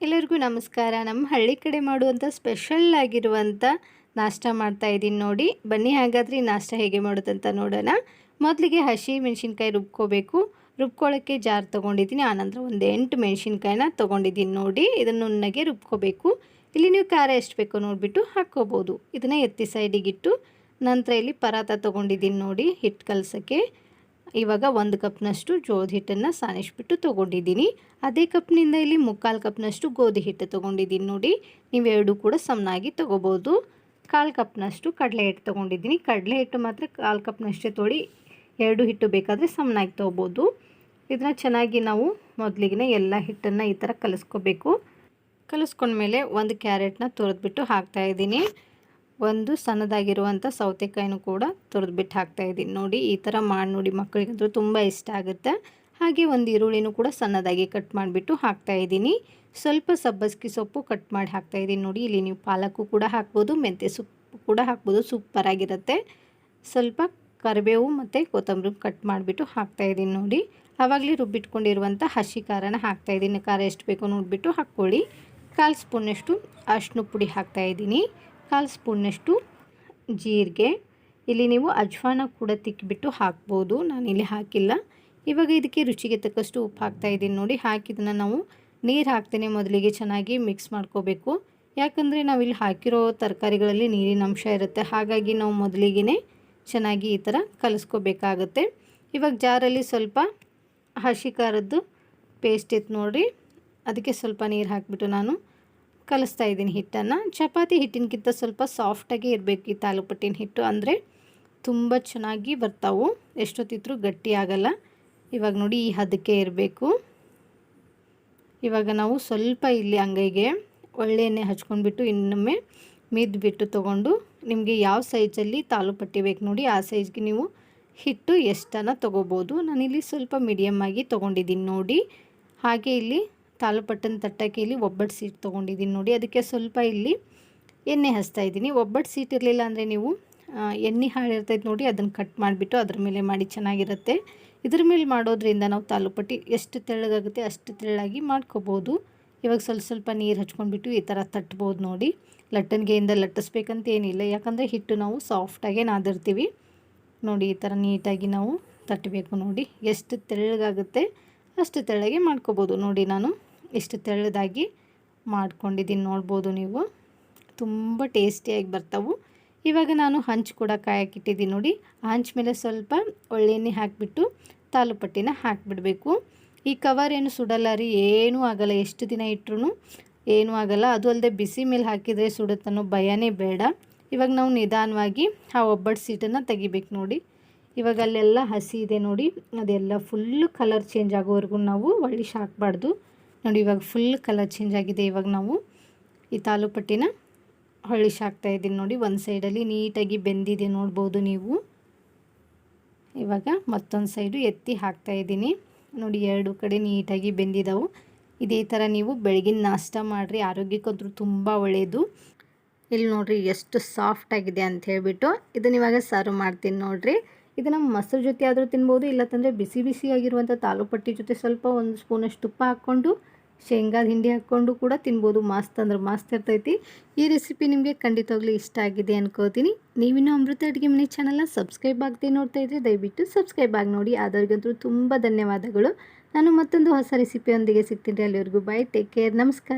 ಎಲ್ಲರಿಗೂ ನಮಸ್ಕಾರ. ನಮ್ಮ ಹಳ್ಳಿ ಕಡೆ ಮಾಡುವಂಥ ಸ್ಪೆಷಲ್ ಆಗಿರುವಂಥ ನಾಷ್ಟ ಮಾಡ್ತಾ ಇದ್ದೀನಿ ನೋಡಿ. ಬನ್ನಿ ಹಾಗಾದ್ರೆ ನಾಷ್ಟ ಹೇಗೆ ಮಾಡೋದಂತ ನೋಡೋಣ. ಮೊದಲಿಗೆ ಹಸಿ ಮೆಣಸಿನ್ಕಾಯಿ ರುಬ್ಕೋಬೇಕು. ರುಬ್ಕೊಳ್ಳೋಕ್ಕೆ ಜಾರ್ ತೊಗೊಂಡಿದ್ದೀನಿ. ಆನಂತರ ಒಂದು ಎಂಟು ಮೆಣಸಿನ್ಕಾಯಿನ ತೊಗೊಂಡಿದ್ದೀನಿ ನೋಡಿ. ಇದನ್ನು ನುಣ್ಣಗೆ ರುಬ್ಕೋಬೇಕು. ಇಲ್ಲಿ ನೀವು ಖಾರ ಎಷ್ಟು ಬೇಕೋ ನೋಡಿಬಿಟ್ಟು ಹಾಕ್ಕೋಬೋದು. ಇದನ್ನು ಎತ್ತಿ ಸೈಡಿಗಿಟ್ಟು ನಂತರ ಇಲ್ಲಿ ಪರಾತ ತೊಗೊಂಡಿದ್ದೀನಿ ನೋಡಿ ಹಿಟ್ಟು ಕಲಸೋಕ್ಕೆ. ಇವಾಗ ಒಂದು ಕಪ್ನಷ್ಟು ಜೋಳದ ಹಿಟ್ಟನ್ನು ಸಾನಿಸ್ಬಿಟ್ಟು ತೊಗೊಂಡಿದ್ದೀನಿ. ಅದೇ ಕಪ್ನಿಂದ ಇಲ್ಲಿ ಮುಕ್ಕಾಲು ಕಪ್ನಷ್ಟು ಗೋಧಿ ಹಿಟ್ಟು ತೊಗೊಂಡಿದ್ದೀನಿ ನೋಡಿ. ನೀವೆರಡು ಕೂಡ ಸಮನಾಗಿ ತೊಗೋಬೋದು. ಕಾಲು ಕಪ್ನಷ್ಟು ಕಡಲೆ ಹಿಟ್ಟು ತೊಗೊಂಡಿದ್ದೀನಿ. ಕಡಲೆ ಹಿಟ್ಟು ಮಾತ್ರ ಕಾಲು ಕಪ್ನಷ್ಟೇ ತೊಳಿ ಎರಡು ಹಿಟ್ಟು ಬೇಕಾದರೆ ಸಮನಾಗಿ ತೊಗೋಬೋದು. ಇದನ್ನ ಚೆನ್ನಾಗಿ ನಾವು ಮೊದಲಿಗೆ ಎಲ್ಲ ಹಿಟ್ಟನ್ನು ಈ ಥರ ಕಲಿಸ್ಕೋಬೇಕು. ಕಲಿಸ್ಕೊಂಡ್ಮೇಲೆ ಒಂದು ಕ್ಯಾರೆಟ್ನ ತುರಿದ್ಬಿಟ್ಟು ಹಾಕ್ತಾಯಿದ್ದೀನಿ ಒಂದು ಸಣ್ಣದಾಗಿರುವಂಥ ಸೌತೆಕಾಯಿನೂ ಕೂಡ ತೊರೆದ್ಬಿಟ್ಟು ಹಾಕ್ತಾ ಇದ್ದೀನಿ. ನೋಡಿ, ಈ ಥರ ಮಾಡಿ ನೋಡಿ ಮಕ್ಕಳಿಗಂತೂ ತುಂಬ ಇಷ್ಟ ಆಗುತ್ತೆ. ಹಾಗೆ ಒಂದು ಈರುಳ್ಳಿನೂ ಕೂಡ ಸಣ್ಣದಾಗಿ ಕಟ್ ಮಾಡಿಬಿಟ್ಟು ಹಾಕ್ತಾ ಇದ್ದೀನಿ. ಸ್ವಲ್ಪ ಸಬ್ಬಸ್ಗಿ ಸೊಪ್ಪು ಕಟ್ ಮಾಡಿ ಹಾಕ್ತಾ ಇದ್ದೀನಿ. ನೋಡಿ, ಇಲ್ಲಿ ನೀವು ಪಾಲಕ್ಕು ಕೂಡ ಹಾಕ್ಬೋದು, ಮೆಂತ್ಯ ಸೊಪ್ಪು ಕೂಡ ಹಾಕ್ಬೋದು ಸೂಪರಾಗಿರುತ್ತೆ ಸ್ವಲ್ಪ ಕರಿಬೇವು ಮತ್ತು ಕೊತ್ತಂಬರಿ ಕಟ್ ಮಾಡಿಬಿಟ್ಟು ಹಾಕ್ತಾ ಇದ್ದೀನಿ. ನೋಡಿ, ಆವಾಗಲೇ ರುಬ್ಬಿಟ್ಕೊಂಡಿರುವಂಥ ಹಸಿ ಖಾರನ ಹಾಕ್ತಾಯಿದ್ದೀನಿ ಖಾರ ಎಷ್ಟು ಬೇಕೋ ನೋಡಿಬಿಟ್ಟು ಹಾಕ್ಕೊಳ್ಳಿ. ಕಾಲು ಸ್ಪೂನಷ್ಟು ಅರ್ಶಿನ ಪುಡಿ ಹಾಕ್ತಾಯಿದ್ದೀನಿ ಕಾಲು ಸ್ಪೂನ್ನಷ್ಟು ಜೀರಿಗೆ. ಇಲ್ಲಿ ನೀವು ಅಜ್ವಾನ ಕೂಡ ತಿಕ್ಕಿಬಿಟ್ಟು ಹಾಕ್ಬೋದು. ನಾನಿಲ್ಲಿ ಹಾಕಿಲ್ಲ. ಇವಾಗ ಇದಕ್ಕೆ ರುಚಿಗೆ ತಕ್ಕಷ್ಟು ಉಪ್ಪು ಹಾಕ್ತಾ ಇದ್ದೀನಿ ನೋಡಿ. ಹಾಕಿದ್ದನ್ನು ನಾವು ನೀರು ಹಾಕ್ತೇನೆ ಮೊದಲಿಗೆ ಚೆನ್ನಾಗಿ ಮಿಕ್ಸ್ ಮಾಡ್ಕೋಬೇಕು. ಯಾಕಂದರೆ ನಾವಿಲ್ಲಿ ಹಾಕಿರೋ ತರಕಾರಿಗಳಲ್ಲಿ ನೀರಿನ ಅಂಶ ಇರುತ್ತೆ. ಹಾಗಾಗಿ ನಾವು ಮೊದಲಿಗೆ ಚೆನ್ನಾಗಿ ಈ ಥರ ಕಲಿಸ್ಕೋಬೇಕಾಗತ್ತೆ. ಇವಾಗ ಜಾರಲ್ಲಿ ಸ್ವಲ್ಪ ಹಸಿ ಖಾರದ್ದು ಪೇಸ್ಟ್ ಇತ್ತು ನೋಡಿರಿ ಅದಕ್ಕೆ ಸ್ವಲ್ಪ ನೀರು ಹಾಕಿಬಿಟ್ಟು ನಾನು ಕಲಿಸ್ತಾ ಇದ್ದೀನಿ ಹಿಟ್ಟನ್ನು. ಚಪಾತಿ ಹಿಟ್ಟಿನಕ್ಕಿಂತ ಸ್ವಲ್ಪ ಸಾಫ್ಟಾಗಿ ಇರಬೇಕು ಈ ತಾಲೂಪಟ್ಟಿನ ಹಿಟ್ಟು. ಅಂದರೆ ತುಂಬ ಚೆನ್ನಾಗಿ ಬರ್ತಾವು. ಎಷ್ಟೊತ್ತಿದ್ರೂ ಗಟ್ಟಿ ಆಗಲ್ಲ. ಇವಾಗ ನೋಡಿ ಈ ಹದಕ್ಕೆ ಇರಬೇಕು. ಇವಾಗ ನಾವು ಸ್ವಲ್ಪ ಇಲ್ಲಿ ಅಂಗೈಗೆ ಒಳ್ಳೆ ಎಣ್ಣೆ ಹಚ್ಕೊಂಡ್ಬಿಟ್ಟು ಇನ್ನೊಮ್ಮೆ ಮಿದ್ಬಿಟ್ಟು ತೊಗೊಂಡು ನಿಮಗೆ ಯಾವ ಸೈಜಲ್ಲಿ ತಾಲೂಪಟ್ಟಿ ಬೇಕು ನೋಡಿ ಆ ಸೈಜ್ಗೆ ನೀವು ಹಿಟ್ಟು ಎಷ್ಟನ್ನು ತೊಗೋಬೋದು. ನಾನಿಲ್ಲಿ ಸ್ವಲ್ಪ ಮೀಡಿಯಮ್ ಆಗಿ ತೊಗೊಂಡಿದ್ದೀನಿ ನೋಡಿ. ಹಾಗೆ ಇಲ್ಲಿ ತಾಲೂಪಟ್ಟನ ತಟ್ಟಕ್ಕೆ ಇಲ್ಲಿ ಒಬ್ಬಟ್ಟು ಸೀಟ್ ತೊಗೊಂಡಿದ್ದೀನಿ ನೋಡಿ. ಅದಕ್ಕೆ ಸ್ವಲ್ಪ ಇಲ್ಲಿ ಎಣ್ಣೆ ಹಚ್ತಾ ಇದ್ದೀನಿ. ಒಬ್ಬಟ್ಟು ಸೀಟ್ ಇರಲಿಲ್ಲ ಅಂದರೆ ನೀವು ಎಣ್ಣೆ ಹಾಳಿರ್ತೈತೆ ನೋಡಿ, ಅದನ್ನು ಕಟ್ ಮಾಡಿಬಿಟ್ಟು ಅದ್ರ ಮೇಲೆ ಮಾಡಿ ಚೆನ್ನಾಗಿರುತ್ತೆ. ಇದ್ರ ಮೇಲೆ ಮಾಡೋದ್ರಿಂದ ನಾವು ತಾಲೂಪಟ್ಟಿ ಎಷ್ಟು ತೆಳ್ಳಗಾಗುತ್ತೆ ಅಷ್ಟು ತೆಳ್ಳಾಗಿ ಮಾಡ್ಕೋಬೋದು. ಇವಾಗ ಸ್ವಲ್ಪ ಸ್ವಲ್ಪ ನೀರು ಹಚ್ಕೊಂಡ್ಬಿಟ್ಟು ಈ ಥರ ತಟ್ಬೋದು ನೋಡಿ. ಲಟ್ಟನ್ಗೆಯಿಂದ ಲಟ್ಟಿಸ್ಬೇಕಂತ ಏನಿಲ್ಲ. ಯಾಕಂದರೆ ಹಿಟ್ಟು ನಾವು ಸಾಫ್ಟಾಗೇ ನಾದಿರ್ತೀವಿ. ನೋಡಿ, ಈ ಥರ ನೀಟಾಗಿ ನಾವು ತಟ್ಟಬೇಕು ನೋಡಿ. ಎಷ್ಟು ತೆಳ್ಳಗಾಗುತ್ತೆ ಅಷ್ಟು ತೆಳ್ಳಗೆ ಮಾಡ್ಕೋಬೋದು ನೋಡಿ ನಾನು. ಎಷ್ಟು ತೆಳ್ಳದಾಗಿ ಮಾಡ್ಕೊಂಡಿದ್ದೀನಿ, ನೋಡ್ಬೋದು ನೀವು. ತುಂಬ ಟೇಸ್ಟಿಯಾಗಿ ಬರ್ತಾವೆ. ಇವಾಗ ನಾನು ಹಂಚು ಕೂಡ ಕಾಯಕ್ಕಿಟ್ಟಿದ್ದೀನಿ ನೋಡಿ. ಹಂಚ್ ಮೇಲೆ ಸ್ವಲ್ಪ ಒಳ್ಳೆಣ್ಣೆ ಹಾಕಿಬಿಟ್ಟು ತಾಲುಪಟ್ಟಿನ ಹಾಕಿಬಿಡಬೇಕು. ಈ ಕವರ್ ಏನು ಸುಡಲ್ಲ ರೀ, ಏನೂ ಆಗಲ್ಲ. ಎಷ್ಟು ದಿನ ಇಟ್ಟರು ಏನೂ ಆಗಲ್ಲ. ಅದು ಅಲ್ಲದೆ ಬಿಸಿ ಮೇಲೆ ಹಾಕಿದರೆ ಸುಡುತ್ತನ್ನೋ ಭಯನೇ ಬೇಡ. ಇವಾಗ ನಾವು ನಿಧಾನವಾಗಿ ಆ ಒಬ್ಬಟ್ಟು ಸೀಟನ್ನು ತೆಗಿಬೇಕು ನೋಡಿ. ಇವಾಗ ಅಲ್ಲೆಲ್ಲ ಹಸಿ ಇದೆ ನೋಡಿ. ಅದೆಲ್ಲ ಫುಲ್ಲು ಕಲರ್ ಚೇಂಜ್ ಆಗೋವರೆಗೂ ನಾವು ಒಳ್ಳೆ ಹಾಕಬಾರ್ದು ನೋಡಿ, ಇವಾಗ ಫುಲ್ ಕಲರ್ ಚೇಂಜ್ ಆಗಿದೆ. ಇವಾಗ ನಾವು ಈ ತಾಲೂಪಟ್ಟಿನ ಹೊಳ್ಳಿಶ್ ಹಾಕ್ತಾ ಇದ್ದೀನಿ ನೋಡಿ. ಒಂದು ಸೈಡಲ್ಲಿ ನೀಟಾಗಿ ಬೆಂದಿದೆ ನೋಡ್ಬೋದು ನೀವು. ಇವಾಗ ಮತ್ತೊಂದು ಸೈಡು ಎತ್ತಿ ಹಾಕ್ತಾ ಇದ್ದೀನಿ. ನೋಡಿ, ಎರಡು ಕಡೆ ನೀಟಾಗಿ ಬೆಂದಿದ್ದಾವೆ ಇದೇ ಥರ ನೀವು ಬೆಳಗಿನ ನಾಷ್ಟ ಮಾಡಿರಿ. ಆರೋಗ್ಯಕ್ಕಂತೂ ತುಂಬ ಒಳ್ಳೆಯದು ಇಲ್ಲಿ ನೋಡಿರಿ, ಎಷ್ಟು ಸಾಫ್ಟ್ ಆಗಿದೆ ಅಂತ ಹೇಳಿಬಿಟ್ಟು ಇದನ್ನ ಇವಾಗ ಸರ್ವ್ ಮಾಡ್ತೀನಿ ನೋಡಿರಿ. ಇದನ್ನು ಮೊಸರು ಜೊತೆ ಆದರೂ ತಿನ್ಬೋದು ಇಲ್ಲತ್ತಂದರೆ ಬಿಸಿ ಬಿಸಿಯಾಗಿರುವಂಥ ತಾಲೂಪಟ್ಟಿ ಜೊತೆ ಸ್ವಲ್ಪ ಒಂದು ಸ್ಪೂನಷ್ಟು ತುಪ್ಪ ಹಾಕ್ಕೊಂಡು, ಶೇಂಗಾದ ಹಿಂಡಿ ಹಾಕ್ಕೊಂಡು ಕೂಡ ತಿನ್ಬೋದು. ಮಾಸ್ತ್ ಅಂದ್ರೆ ಮಸ್ತ್ ಇರ್ತೈತಿ. ಈ ರೆಸಿಪಿ ನಿಮಗೆ ಖಂಡಿತವಾಗ್ಲೂ ಇಷ್ಟ ಆಗಿದೆ ಅನ್ಕೋತೀನಿ. ನೀವಿನ್ನೂ ಅಮೃತ ಅಡುಗೆ ಮನೆ ಚಾನಲ್ನ ಸಬ್ಸ್ಕ್ರೈಬ್ ಆಗದೆ ನೋಡ್ತಾ ಇದ್ರೆ ದಯವಿಟ್ಟು ಸಬ್ಸ್ಕ್ರೈಬ್ ಆಗಿ ನೋಡಿ. ಆದವ್ರಿಗಂತೂ ತುಂಬ ಧನ್ಯವಾದಗಳು. ನಾನು ಮತ್ತೊಂದು ಹೊಸ ರೆಸಿಪಿಯೊಂದಿಗೆ ಸಿಗ್ತೀನಿ ಅಲ್ಲಿವರೆಗೂ ಬಾಯ್ ಟೇಕ್ ಕೇರ್ ನಮಸ್ಕಾರ.